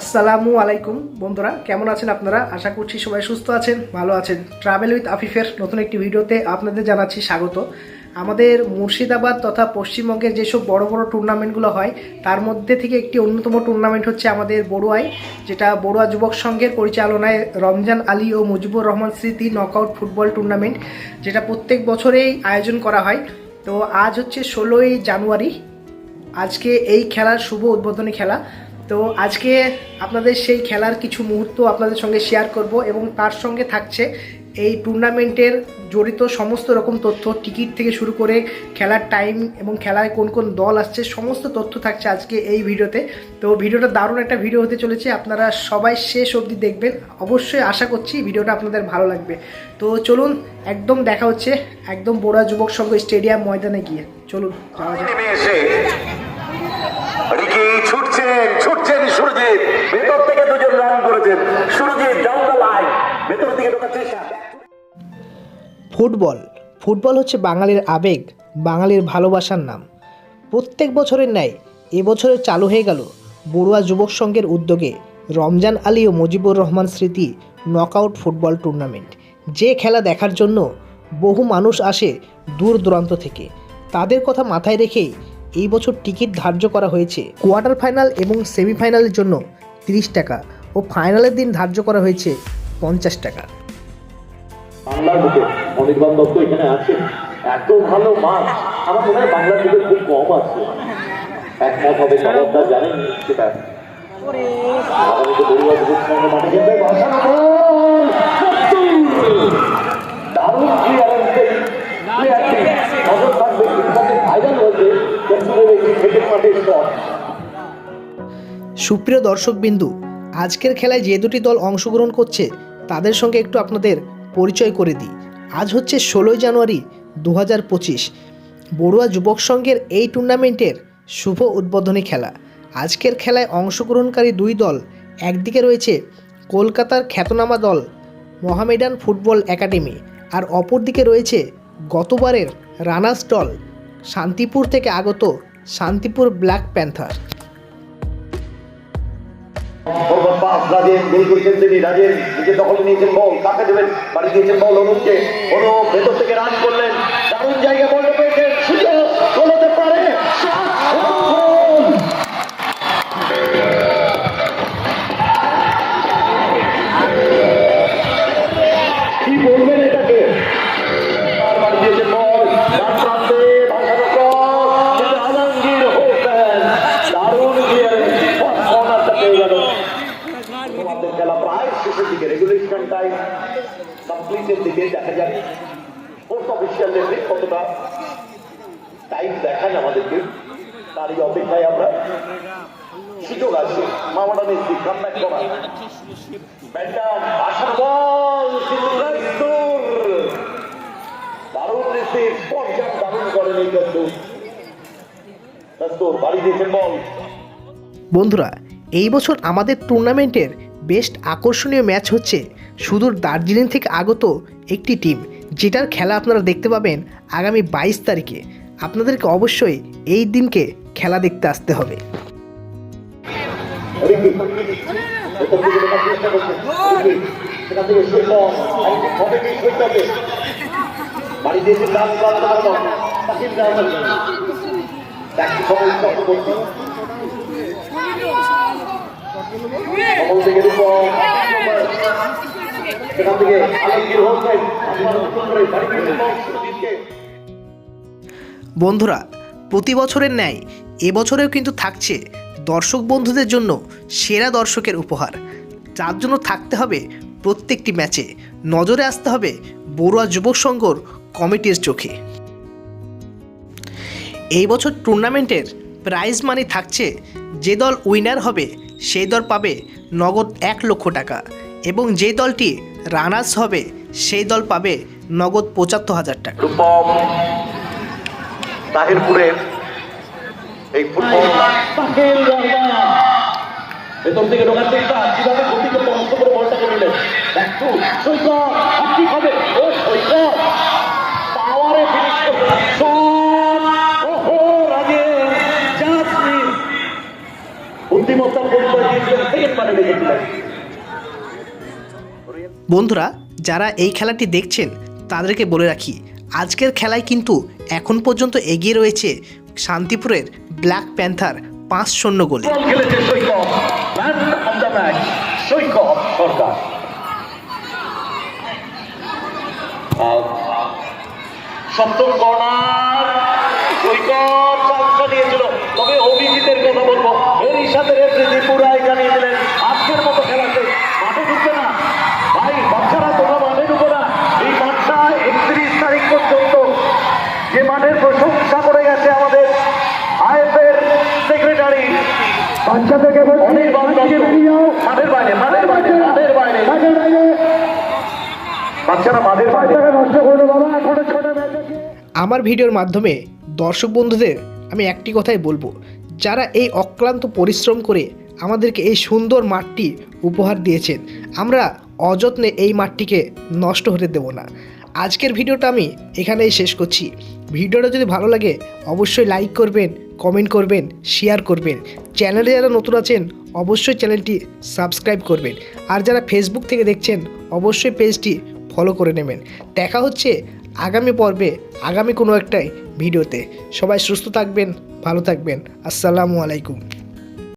আসসালামু আলাইকুম, বন্ধুরা। কেমন আছেন আপনারা? আশা করছি সবাই সুস্থ আছেন, ভালো আছেন। ট্রাভেল উইথ আফিফের নতুন একটি ভিডিওতে আপনাদের জানাচ্ছি স্বাগত। আমাদের মুর্শিদাবাদ তথা পশ্চিমবঙ্গের যেসব বড় বড় টুর্নামেন্টগুলো হয়, তার মধ্যে থেকে একটি অন্যতম টুর্নামেন্ট হচ্ছে আমাদের বড়ুয়াই, যেটা বড়ুয়া যুবক সংঘের পরিচালনায় রমজান আলী ও মুজিবুর রহমান স্মৃতি নকআউট ফুটবল টুর্নামেন্ট যেটা প্রত্যেক বছরেই আয়োজন করা হয়। তো আজ হচ্ছে ষোলোই জানুয়ারি। আজকে এই খেলার শুভ উদ্বোধনী খেলা। তো আজকে আপনাদের সেই খেলার কিছু মুহূর্ত আপনাদের সঙ্গে শেয়ার করব এবং তার সঙ্গে থাকছে এই টুর্নামেন্টের জড়িত সমস্ত রকম তথ্য টিকিট থেকে শুরু করে খেলার টাইম এবং খেলায় কোন কোন দল আসছে, সমস্ত তথ্য থাকছে আজকে এই ভিডিওতে। তো ভিডিওটা দারুণ একটা ভিডিও হতে চলেছে, আপনারা সবাই শেষ অবধি দেখবেন। অবশ্যই আশা করছি ভিডিওটা আপনাদের ভালো লাগবে। তো চলুন, একদম দেখা হচ্ছে একদম বোড়া যুবক সংঘ স্টেডিয়াম ময়দানে গিয়ে। চলুন সুরজিৎ। ভেতর থেকে দুজন রান করেছেন। সুরজিৎ ডাউন লাইন ভেতর চেষ্টা। ফুটবল। ফুটবল হচ্ছে বাঙালির আবেগ, বাঙালির ভালোবাসার নাম। প্রত্যেক বছরের ন্যায় এবছরে চালু হয়ে গেল বড়ুয়া যুবক সংঘের উদ্যোগে রমজান আলী ও মুজিবুর রহমান স্মৃতি নকআউট ফুটবল টুর্নামেন্ট যে খেলা দেখার জন্য বহু মানুষ আসে দূর দূরান্ত থেকে। তাদের কথা মাথায় রেখেই এই বছর টিকিট ধার্য করা হয়েছে। কোয়ার্টার ফাইনাল এবং সেমিফাইনালের জন্য তিরিশ টাকা ও ফাইনালের দিন ধার্য করা হয়েছে পঞ্চাশ টাকা। বাংলার বুকে অনির্বাণ দত্ত এখানে আছে। এত ভালো মাছ আমার মনে হয় বাংলার বুকে খুব কম আছে। একমত হবে সবাই জানেন সেটা। আগামীতে বড়ুয়া মাঠে খেলবে? সুপ্রিয় দর্শকবিন্দু, আজকের খেলায় যে দুটি দল অংশগ্রহণ করছে, তাদের সঙ্গে একটু আপনাদের পরিচয় করে দিই। আজ হচ্ছে ষোলোই জানুয়ারি দু হাজার পঁচিশ, বড়ুয়া যুবক সংঘের এই টুর্নামেন্টের শুভ উদ্বোধনী খেলা। আজকের খেলায় অংশগ্রহণকারী দুই দল, একদিকে রয়েছে কলকাতার খ্যাতনামা দল মোহামেডান ফুটবল একাডেমি আর অপরদিকে রয়েছে গতবারের রানার্স দল শান্তিপুর থেকে আগত Shantipur black panther. Rajen goal করেছেন তিনি রাজেন নিজে দখলে নিয়েছেন বল, কাকে দেবেন? বাড়ি দিয়েছেন বল অনুপকে। অনুপ ভেতর থেকে রান করলেন। প্রায় শেষের দিকে রেগুলেশন টাইম কমপ্লিটের দিকে দেখা যাক। স্পোর্টস অফিসিয়াল লেভেলে কতটা টাইম দেখান আমাদেরকে, তারই অপেক্ষায় আমরা সুযোগ আছে। মামাটা নিচ্ছি কামব্যাক করা ব্যাটাম আসার বল দারুণ রিসিভ পর্যাম দারুণ করেন এই রাইসুর বাড়ি দিয়েছেন বল। বন্ধুরা, এই বছর আমাদের টুর্নামেন্টের বেস্ট আকর্ষণীয় ম্যাচ হচ্ছে সুদূর দার্জিলিং থেকে আগত একটি টিম, যেটার খেলা আপনারা দেখতে পাবেন আগামী বাইশ তারিখে। আপনাদেরকে অবশ্যই এই দিনকে খেলা দেখতে আসতে হবে। রিকি ভেতর দিকে ঢোকার চেষ্টা করছেন রিকি বন্ধুরা, প্রতি বছরের ন্যায় এবছরেও কিন্তু থাকছে দর্শক বন্ধুদের জন্য সেরা দর্শকের উপহার। যার জন্য থাকতে হবে প্রত্যেকটি ম্যাচে। নজরে আসতে হবে বড়ুয়া যুবক সংঘর কমিটির চোখে। এই বছর টুর্নামেন্টের প্রাইজ মানি থাকছে যে দল উইনার হবে সেই দল পাবে নগদ এক লক্ষ টাকা এবং যে দলটি রানার্স হবে সেই দল পাবে নগদ পঁচাত্তর হাজার টাকা। রূপম তাহিরপুরের এই ফুটবল ভেতর থেকে ঢোকার চেষ্টা কীভাবে গতিকে বন্ধ করে বলটাকে নিলেন একটু সৈকত কি হবে ও সৈকত বন্ধুরা, যারা এই খেলাটি দেখছেন, তাদেরকে বলে রাখি, আজকের খেলায় কিন্তু এখন পর্যন্ত এগিয়ে রয়েছে শান্তিপুরের ব্ল্যাক প্যান্থার পাঁচ শূন্য গোলে। সপ্তম কর্নার, সৈকত চান্সটা নিয়েছিল তবে অভিজিতের কথা বলব এরই সাথে রেফারি পুরাই জানিয়ে দিলেন আজকের মতো খেলাতে মাঠে ঢুকবে না ভাই বাচ্চারা তোমরা মাঠে ঢুকো না এই মাঠটা একত্রিশ তারিখ পর্যন্ত যে মাঠের প্রশংসা করে গেছে আমাদের আইএফের সেক্রেটারি বাচ্চা থেকে অনির্বাণ দত্ত মাঠের বাইরে মাঠের বাইরে মাঠের বাইরে বাচ্চারা মাঠের বাইরে নষ্ট করল বাবা এখন ছোট আমার ভিডিওর মাধ্যমে দর্শক বন্ধুদের আমি একটি কথাই বলব যারা এই অক্লান্ত পরিশ্রম করে আমাদেরকে এই সুন্দর মাঠটি উপহার দিয়েছেন আমরা অযত্নে এই মাঠটিকে নষ্ট হতে দেব না। আজকের ভিডিওটা আমি এখানেই শেষ করছি। ভিডিওটা যদি ভালো লাগে অবশ্যই লাইক করবেন কমেন্ট করবেন শেয়ার করবেন। চ্যানেলে যারা নতুন আছেন অবশ্যই চ্যানেলটি সাবস্ক্রাইব করবেন। আর যারা ফেসবুক থেকে দেখছেন অবশ্যই পেজটি ফলো করে নেবেন। দেখা হচ্ছে আগামী পর্বে, আগামী কোনো একটাই ভিডিওতে। সবাই সুস্থ থাকবেন, ভালো থাকবেন। আসসালামু আলাইকুম।